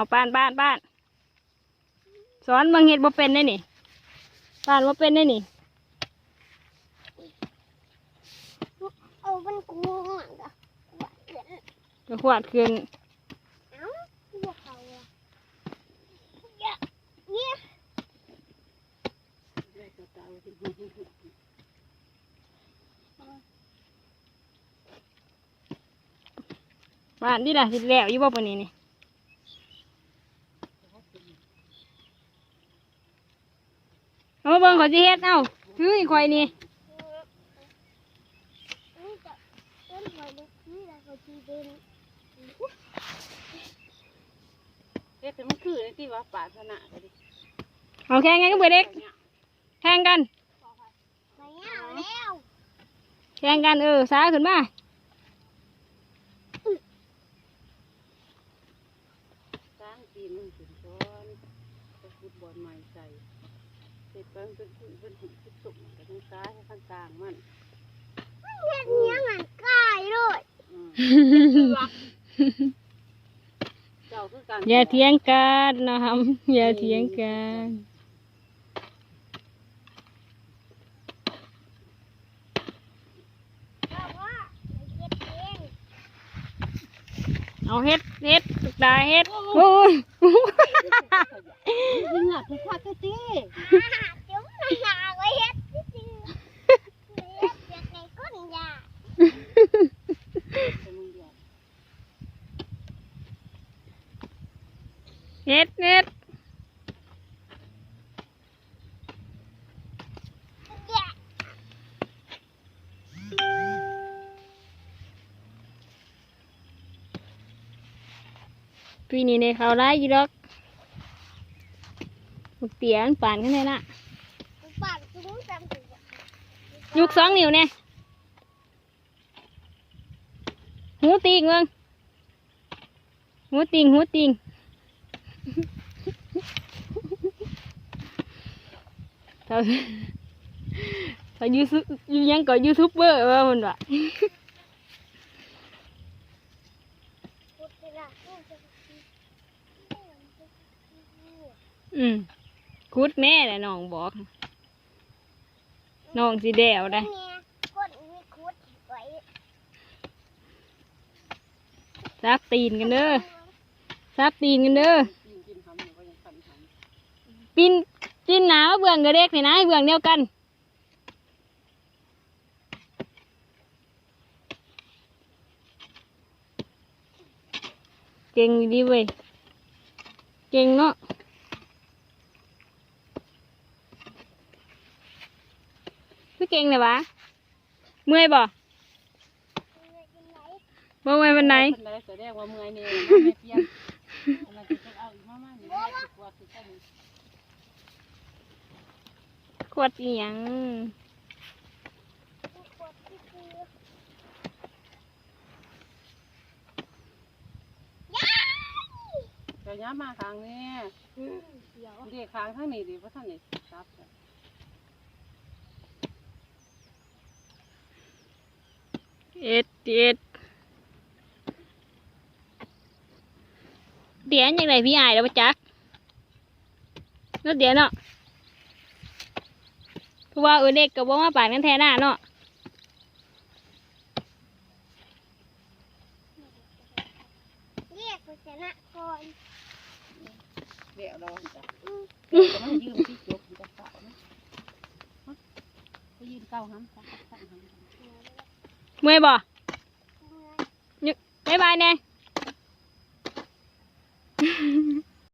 เอาป้านป้านป้านสอนบางเห็ดบ่เป็นได้นี่ป้านบ่เป็นได้นี่เอาเป็นกูอะก็ว่าเกิดก็ขวาดขึ้นเอ้าพวกเขาอะเนี่ยเนี่ยป้านที่ล่ะสิแล้วอยู่บ่ปานนี้นี่ เอามาเบิ่งขอสิเฮ็ดเอ้าถืออีกข่อยนี่นี่จะเป็นหอยเล็กนี่แหละเขาจีเป็นเฮ็ดให้มันคือที่ว่าปรารถนาก็ดิเอาแข่งกันก็เบื่อเด็กแข่งกันไม่เอาแล้วแข่งกันเออสาขึ้นมาสร้างปีนมันถึงซ้อนไปฟุตบอลใหม่ใส่ เสร็จแล้วเป็นเป็นเป็นหุ่นเป็นสุกกับทางซ้ายข้างกลางมันเฮ็ดเนี้ยงานกายเลยอืมเจ้าคือการอย่าเถียงกันนะครับอย่าเถียงกัน บอกว่าเฮ็ดเอง เอาเฮ็ดเฮ็ดตุกตาเฮ็ดโอ้ยยิงอะคือข้าเต้เต้อ่าจุ๊บหนาไว้เฮ็ดซื่อๆเฮ็ดจากไงก้นยาเฮ็ดเฮ็ด แย่ ปีนี้ในเขาไล่อยู่ดอกบุกเตียนป่านขึ้นเลยน่ะปากจุ๊บจำถึงยุกสองนิ้วเนี่ยหูติงเมืองหูติงหูติงเขาเขายูทูยูยังก็ยูทูบเบอร์ว่ามันว่ะ พุทธะพุทธะ อืมคุดแม่แหละน้องบอกน้องสิแดวได้เนี่ยคนมีคุดไว้ซับตีนกันเด้อซับตีนกันเด้อกินกินทำเนี่ยก็ยังทำทำปีนจินหนาวเบื่องกระเด็กนี่นะให้เบื่องเดียวกันเก่งอยู่ดีเว้ยเก่งเนาะ คือ เก่งเลยวะ เมื่อยบ่บ่เมื่อยวันไหนแสดงว่าเมื่อยเนี่ยไม่เปลี่ยนอะไรจะเอาอีกมากๆนี่ยกลัวคือแค่นี้ขวดอีหยังเดี๋ยวย้ำมาครั้งนี้เด็กค้างข้างนี้ดิเพราะท่านนี่ครับ เอ็ดเอ็ดเดี๋ยวยังไงพี่อายแล้วปะจักแล้วเดี๋ยวเนาะเพราะว่าเออเด็กกับว่ามาป่านกันแท้หน้าเนาะเรียกกุศลคนเดี๋ยวเราจะจะมันยืมที่จบจะเก่านะก็ยืมเก่าห้ำสัก สักห้ำเ